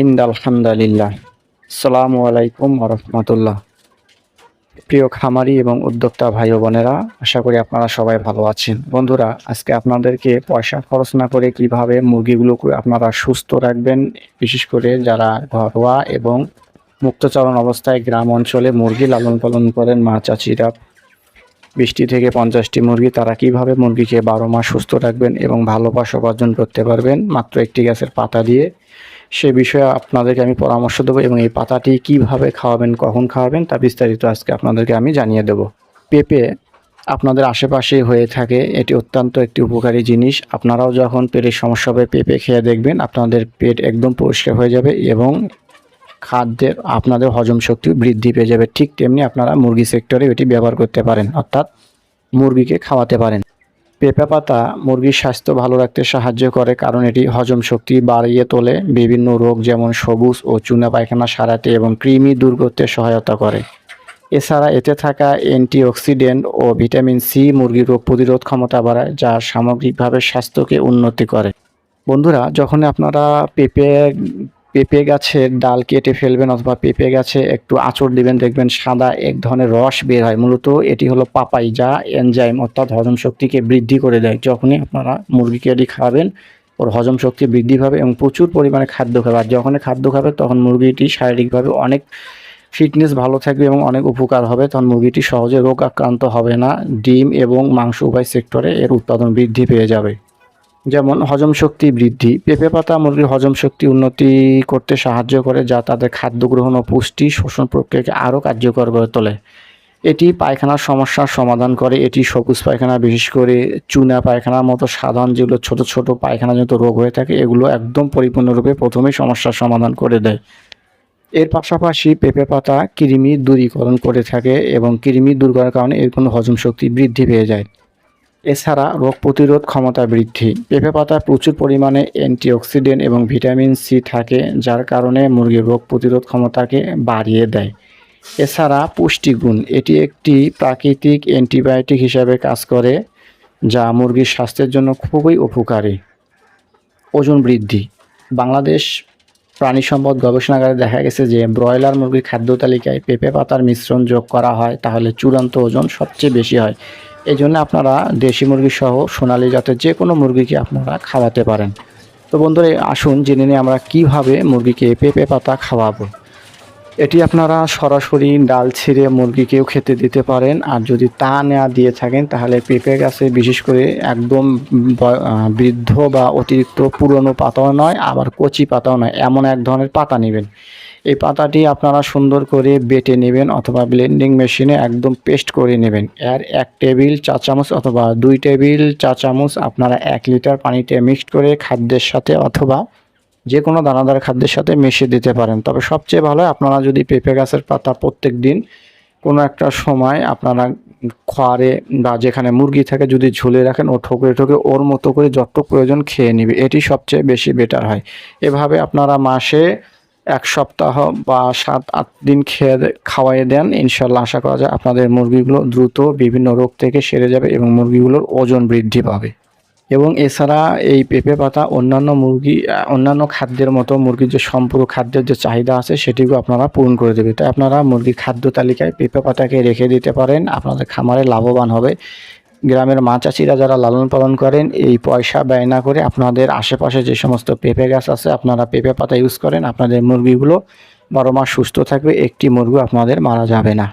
ইন্দ আলহামদুলিল্লাহ। সালামু আলাইকুম রহমতুল্লাহ। প্রিয় খামারি এবং উদ্যোক্তা ভাই বোনেরা, আশা করি আপনারা সবাই ভালো আছেন। বন্ধুরা, আজকে আপনাদেরকে পয়সা খরচ না করে কীভাবে মুরগিগুলোকে আপনারা সুস্থ রাখবেন, বিশেষ করে যারা ঘরোয়া এবং মুক্তচরণ অবস্থায় গ্রাম অঞ্চলে মুরগি লালন পালন করেন, মা চাচিরা, বিশটি থেকে পঞ্চাশটি মুরগি, তারা কীভাবে মুরগিকে বারো মাস সুস্থ রাখবেন এবং ভালো পাশ উপার্জন করতে পারবেন, মাত্র একটি গাছের পাতা দিয়ে সে বিষয়ে আপনাদেরকে আমি পরামর্শ দেবো এবং এই পাতাটি কীভাবে খাওয়াবেন, কখন খাওয়াবেন তা বিস্তারিত আজকে আপনাদেরকে আমি জানিয়ে দেবো। পেঁপে আপনাদের আশেপাশে হয়ে থাকে, এটি অত্যন্ত একটি উপকারী জিনিস। আপনারাও যখন পেটের সমস্যা হবে, পেঁপে খেয়ে দেখবেন আপনাদের পেট একদম পরিষ্কার হয়ে যাবে এবং খাদ্যের, আপনাদের হজম শক্তি বৃদ্ধি পেয়ে যাবে। ঠিক তেমনি আপনারা মুরগি সেক্টরে এটি ব্যবহার করতে পারেন, অর্থাৎ মুরগিকে খাওয়াতে পারেন। পেঁপে পাতা মুরগির স্বাস্থ্য ভালো রাখতে সাহায্য করে, কারণ এটি হজম শক্তি বাড়িয়ে তোলে। বিভিন্ন রোগ যেমন সবুজ ও চুনা পায়খানা সারাতে এবং কৃমি দূর করতে সহায়তা করে। এছাড়া এতে থাকা অ্যান্টিঅক্সিডেন্ট ও ভিটামিন সি মুরগির রোগ প্রতিরোধ ক্ষমতা বাড়ায়, যা সামগ্রিকভাবে স্বাস্থ্যকে উন্নতি করে। বন্ধুরা, যখন আপনারা পেঁপে পেঁপে গাছের ডাল কেটে ফেলবেন অথবা পেঁপে গাছে একটু আঁচড় দিবেন, দেখবেন সাদা এক ধরনের রস বের হয়। মূলত এটি হলো পাপাই, যা এনজাইম অর্থাৎ হজম শক্তিকে বৃদ্ধি করে দেয়। যখনই আপনারা মুরগিকে এটি খাওয়াবেন ওর হজম শক্তি বৃদ্ধি পাবে এবং প্রচুর পরিমাণে খাদ্য খাবে। আর যখনই খাদ্য খাবে, তখন মুরগিটি শারীরিকভাবে অনেক ফিটনেস, ভালো থাকবে এবং অনেক উপকার হবে। তখন মুরগিটি সহজে রোগ আক্রান্ত হবে না। ডিম এবং মাংস উভয় সেক্টরে এর উৎপাদন বৃদ্ধি পেয়ে যাবে। যেমন হজম শক্তি বৃদ্ধি, পেঁপে পাতা মুরগির হজম শক্তি উন্নতি করতে সাহায্য করে, যা তাদের খাদ্য গ্রহণ ও পুষ্টি শোষণ প্রক্রিয়াকে আরও কার্যকর করে তোলে। এটি পায়খানার সমস্যার সমাধান করে। এটি সবুজ পায়খানা, বিশেষ করে চুনা পায়খানার মতো সাধারণ যেগুলো ছোট ছোট পায়খানাজনিত রোগ হয়ে থাকে, এগুলো একদম পরিপূর্ণরূপে প্রথমেই সমস্যার সমাধান করে দেয়। এর পাশাপাশি পেঁপে পাতা কৃমি দূরীকরণ করে থাকে এবং কৃমি দূর করার কারণে এর কোনো হজম শক্তি বৃদ্ধি পেয়ে যায়। এছাড়া রোগ প্রতিরোধ ক্ষমতা বৃদ্ধি। পেঁপে পাতায় প্রচুর পরিমাণে অ্যান্টিঅক্সিডেন্ট এবং ভিটামিন সি থাকে, যার কারণে মুরগির রোগ প্রতিরোধ ক্ষমতাকে বাড়িয়ে দেয়। এছাড়া পুষ্টিগুণ, এটি একটি প্রাকৃতিক অ্যান্টিবায়োটিক হিসাবে কাজ করে, যা মুরগির স্বাস্থ্যের জন্য খুবই উপকারী। ওজন বৃদ্ধি। বাংলাদেশ প্রাণী সম্পদ গবেষণাগারে দেখা গেছে যে, ব্রয়লার মুরগির খাদ্য তালিকায় পেঁপে পাতার মিশ্রণ যোগ করা হয়, তাহলে চূড়ান্ত ওজন সবচেয়ে বেশি হয়। এই জন্য আপনারা দেশি মুরগি সহ সোনালি জাতের যে কোনো মুরগিকে আপনারা খাওয়াতে পারেন। তো বন্ধুরা, আসুন জেনে নিয়ে আমরা কীভাবে মুরগিকে পেঁপে পাতা খাওয়াবো। এটি আপনারা সরাসরি ডাল ছিঁড়ে মুরগিকেও খেতে দিতে পারেন। আর যদি তা নেওয়া দিয়ে থাকেন, তাহলে পেঁপে গাছে বিশেষ করে একদম বৃদ্ধ বা অতিরিক্ত পুরনো পাতাও নয়, আবার কচি পাতাও নয়, এমন এক ধরনের পাতা নেবেন। এই পাতাটি আপনারা সুন্দর করে বেটে নেবেন অথবা ব্লেন্ডিং মেশিনে একদম পেস্ট করে নেবেন। এর এক টেবিল চা চামচ অথবা দুই টেবিল চা চামচ আপনারা এক লিটার পানিতে মিক্সড করে খাদ্যের সাথে অথবা যে কোনো দানাদার খাদ্যের সাথে মিশিয়ে দিতে পারেন। তবে সবচেয়ে ভালো আপনারা যদি পেঁপে গাছের পাতা প্রত্যেক দিন কোনো একটা সময় আপনারা খোয়ারে বা যেখানে মুরগি থাকে যদি ঝুলে রাখেন, ও ঠোকরে ঠোকে ওর মতো করে যত প্রয়োজন খেয়ে নিবে। এটি সবচেয়ে বেশি বেটার হয়। এভাবে আপনারা মাসে এক সপ্তাহ বা সাত, আট দিন খেয়ে খাওয়াই দেন। ইনশাল্লাহ আশা করা যায় আপনাদের মুরগিগুলো দ্রুত বিভিন্ন রোগ থেকে সেরে যাবে এবং মুরগিগুলোর ওজন বৃদ্ধি পাবে। এবং এছাড়া এই পেঁপে পাতা অন্যান্য মুরগি অন্যান্য খাদ্যের মতো মুরগির যে সম্পূর্ণ খাদ্যের যে চাহিদা আছে সেটিকেও আপনারা পূরণ করে দেবে। তাই আপনারা মুরগির খাদ্য তালিকায় পেঁপে পাতাকে রেখে দিতে পারেন, আপনাদের খামারে লাভবান হবে। গ্রামের মা চাষিরা যারা লালন পালন করেন, এই পয়সা ব্যয় না করে আপনাদের আশেপাশে যে সমস্ত পেঁপে গাছ আছে আপনারা পেঁপে পাতা ইউজ করেন, আপনাদের মুরগিগুলো বারো মাস সুস্থ থাকবে, একটি মুরগি আপনাদের মারা যাবে না।